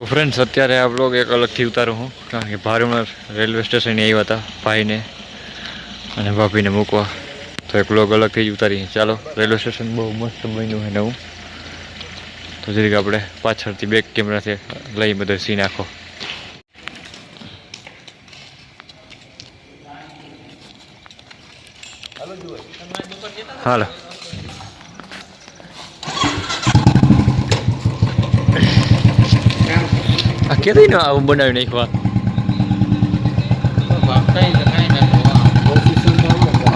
Friends, અત્યારે આ blog એક અલગથી ઉતારું હું કારણ કે ભારુમર રેલવે સ્ટેશને આવ્યા હતા, ભાઈને અને ભાભીને મૂકવા. તો એક બ્લોગ અલગથી જ ઉતારી ચાલો, રેલવે સ્ટેશન બહુ મસ્ત બન્યું હોય નવું. તો જરીક આપણે પાછળથી બેક કેમેરાથી લઈ બધો સીન આખો. હાલો. આ કેદી નો આવું બનાવી નાખવા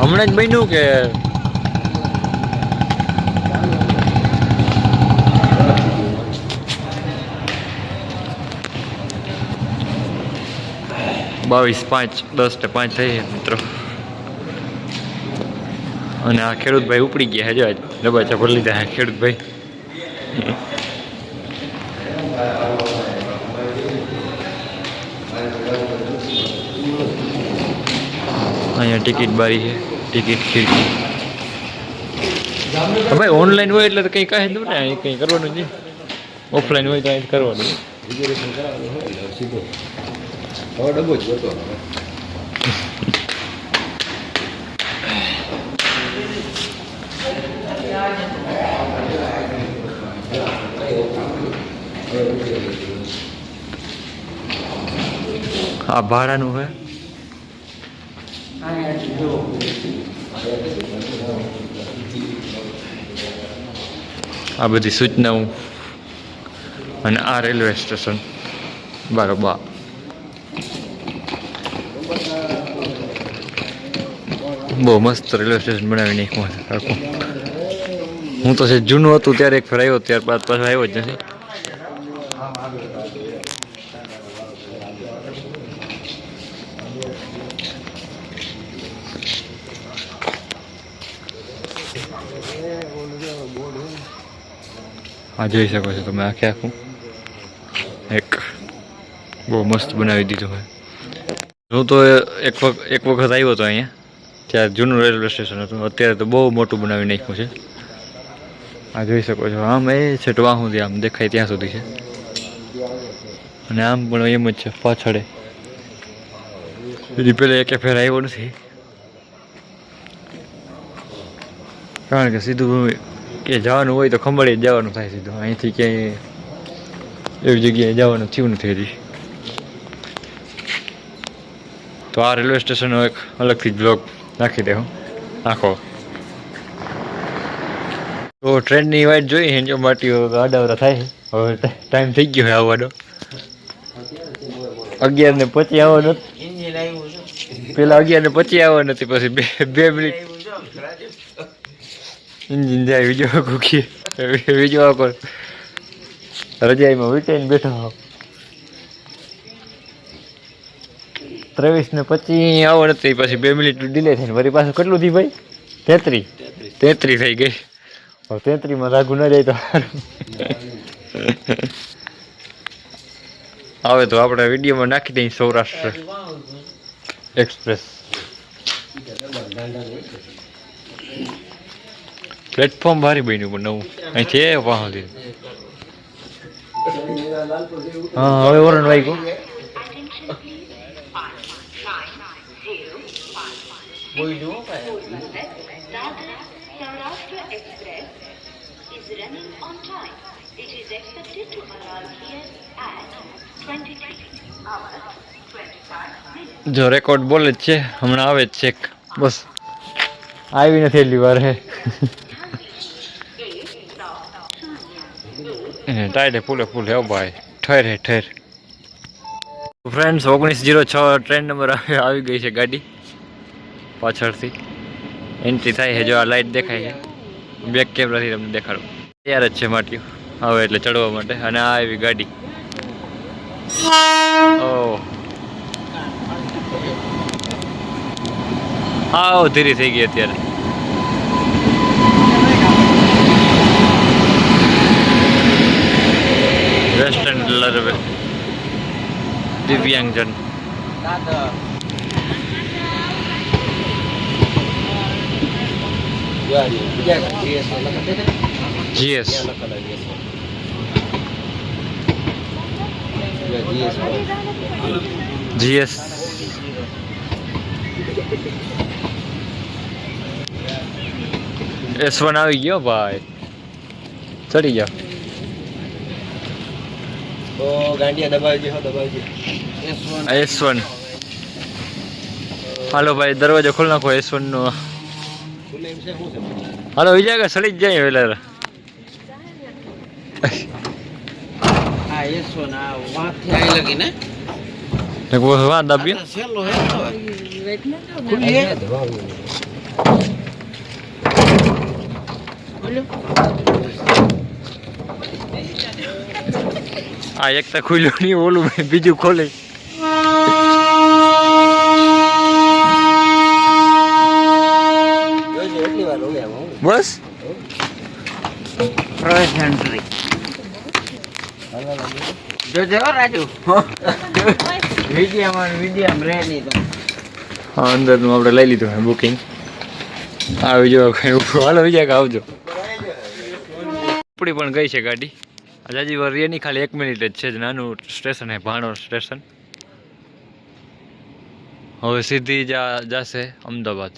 હમણાં જ બન્યું કે? બાવીસ પાંચ, દસ ને પાંચ થઈ મિત્રો. અને આ ખેડૂતભાઈ ઉપડી ગયા હજુ ડબ્બા ચપલ લીધા હે ખેડૂતભાઈ. અહીંયા ટિકિટ બારી છે, ટિકિટ ખીડકી ભાઈ ઓનલાઈન હોય એટલે તો કંઈ કહે દઉં ને અહીં કંઈ કરવાનું નહીં. ઓફલાઈન હોય તો અહીં કરવાનું. આ ભાડાનું હોય આ બધી સૂચનાઓ અને આ રેલવે સ્ટેશન. બરોબર. બહુ મસ્ત રેલવે સ્ટેશન બનાવી નાખ્યું હું તો જૂનું હતું, ત્યારે એક ફેર આવ્યો, ત્યારબાદ પાછો આવ્યો જ નથી. આ જોઈ શકો છો તમે આખે આખું. એક બહુ મસ્ત બનાવી દીધું હોય હું તો એક વખત એક વખત આવ્યો હતો અહીંયા, ત્યાં જૂનું રેલવે સ્ટેશન હતું. અત્યારે તો બહુ મોટું બનાવી નાખ્યું છે. આ જોઈ શકો છો, આમ એ છે ટવા સુધી આમ દેખાય ત્યાં સુધી છે. અને આમ પણ એમ જ છે, પાછળે. હજી પહેલાં એકે ફેર આવ્યો નથી. કારણ કે સીધું કે જવાનું હોય તો ખંભાળી જ જવાનું થાય સીધું. અહીંથી ક્યાંય એવી જગ્યાએ જવાનું થયું નથી હજી. તો આ રેલવે સ્ટેશનનો એક અલગથી બ્લોગ નાખી દે નાખો. તો ટ્રેનની વાઇટ જોઈ હેંજો માટીઓ આડાવડા થાય હવે ટાઈમ થઈ ગયો હોય આવવાનો. અગિયાર ને પચી આવવાનો. પેલા અગિયાર ને પચી આવવાનો નથી પછી બે મિનિટ. ઇન્જિન જાય બીજો કુકી બીજો આખો રજાઈમાં વીટાઈને બેઠો. ત્રેવીસ ને પચીસ આવો નથી પછી બે મિનિટ ડિલે થઈને વળી પાછું કેટલું થી ભાઈ? તેત્રી. તેત્રી થઈ ગઈ. તેત્રીમાં રાગુ ન જાય તો આવે તો આપણે વિડીયોમાં નાખી દઈએ સૌરાષ્ટ્ર એક્સપ્રેસ પ્લેટફોર્મ ભારી બન્યું પણ નવું અહીંથી એ વાહ હા હવે ઓરન વાગ્યું Dadar Saurashtra Express is running on time. It is expected to arrive here at 23 hours 25 minutes. જો રેકોર્ડ બોલે જ છે હમણાં આવે જ છે બસ આવી નથી એટલી વાર હે ટાઈડે ફૂલે ફૂલ, હે ભાઈ. ઠેર હે, ઠેર. ફ્રેન્ડ્સ ઓગણીસ જીરો છ ટ્રેન નંબર આવી ગઈ છે ગાડી. પાછળથી. એન્ટ્રી થાય છે, જો આ લાઈટ દેખાય છે. બેક કેમેરાથી તમને દેખાડું. તૈયાર જ છે માટીઓ. આવે એટલે ચડવા માટે. અને આ આવી ગાડી. ઓહ. હા ધીરી થઈ ગઈ અત્યારે. Western railway દિવ્યાંગજન GS GS GS S one આવી ગયો ભાઈ ચડી જાઓ તો ગાંડિયા દબાવજી હો દબાવજી. S one. હાલો ભાઈ દરવાજો ખોલ નાખો એસ વન નો ખુલ્લે એમ છે શું છે? હાલો વિજય કે સડી જ જાય વેલા આ એસો આ વાંથી આઈ લગી ને એક વખત વાં દાબીએ સેલો હે તો ખુલ્લી હે? દબાવ્યું આ એક તો ખુલ્યું નહીં, ઓલું બીજું ખોલે. બસ. હાલો જોજો રાજુ વિડીયામાં વિડીયામાં અંદરનું આપણે લઈ લીધું બુકિંગ આવી ઉપર હાલો વિજય આવજો. ઉપડી પણ ગઈ છે ગાડી. હજી વાર રેની ખાલી એક મિનિટ જ છે જ નાનું સ્ટેશન છે ભાણોર સ્ટેશન. હવે સીધી જા જાશે અમદાવાદ.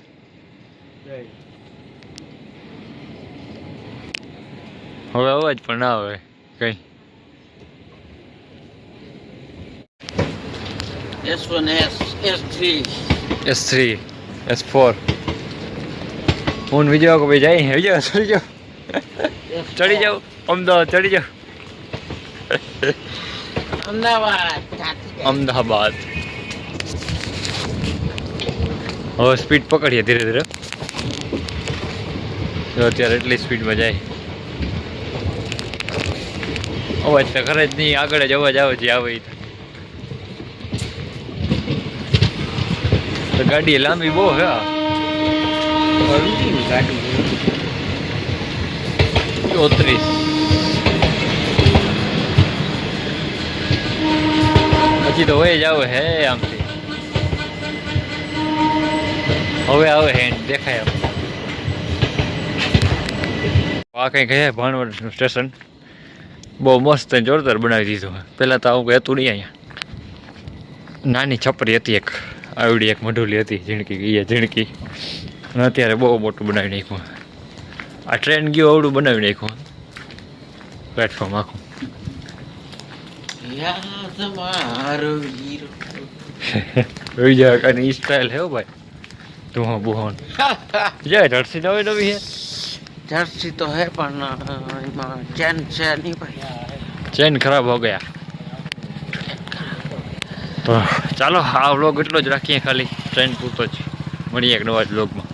હવે અવાજ પણ ના આવે કઈ. S one S S three S three S four હું વિજય કે ભાઈ જાય વિજય ચડી જાઓ. ચડી જાઓ અમદાવાદ ચડી જાઓ. અમદાવાદ હવે સ્પીડ પકડીએ ધીરે ધીરે. અત્યારે એટલી સ્પીડમાં જાય. અવાજ તો ખરે જ નહીં આગળ જ અવાજ આવે છે આવે. તો. ગાડી લાંબી બહુ હે. ચોત્રીસ. હજી તો હોય જ આવે હે આમથી. હવે આવે હેન્ડ દેખાય આ કંઈક હે ભાણવડનું સ્ટેશન. બહુ મસ્ત જોરદાર બનાવી દીધું. પહેલાં તો આવું કંઈ હતું નહીં અહીંયા. નાની છપરી હતી એક, આવડી એક મઢોલી હતી, ઝીણકી ગઈ ઝીણકી. અત્યારે બહુ મોટું બનાવી નાખ્યું. આ ટ્રેન ગયો, આવડું બનાવી નાખ્યું. પ્લેટફોર્મ આખું. યાદ મારો હીરો જોઈ જાય અને સ્ટાઇલ હે ભાઈ તું બુહોન જય જર્સી નવી નવી હે જર્સી તો હે પણ એમાં ચેન છે નહીં ચેન ખરાબ હો ગયા તો ચાલો, આ વ્લોગ એટલો જ રાખીએ ખાલી. ટ્રેન પૂરતો જ. મળીએ એક નવા જ વ્લોગમાં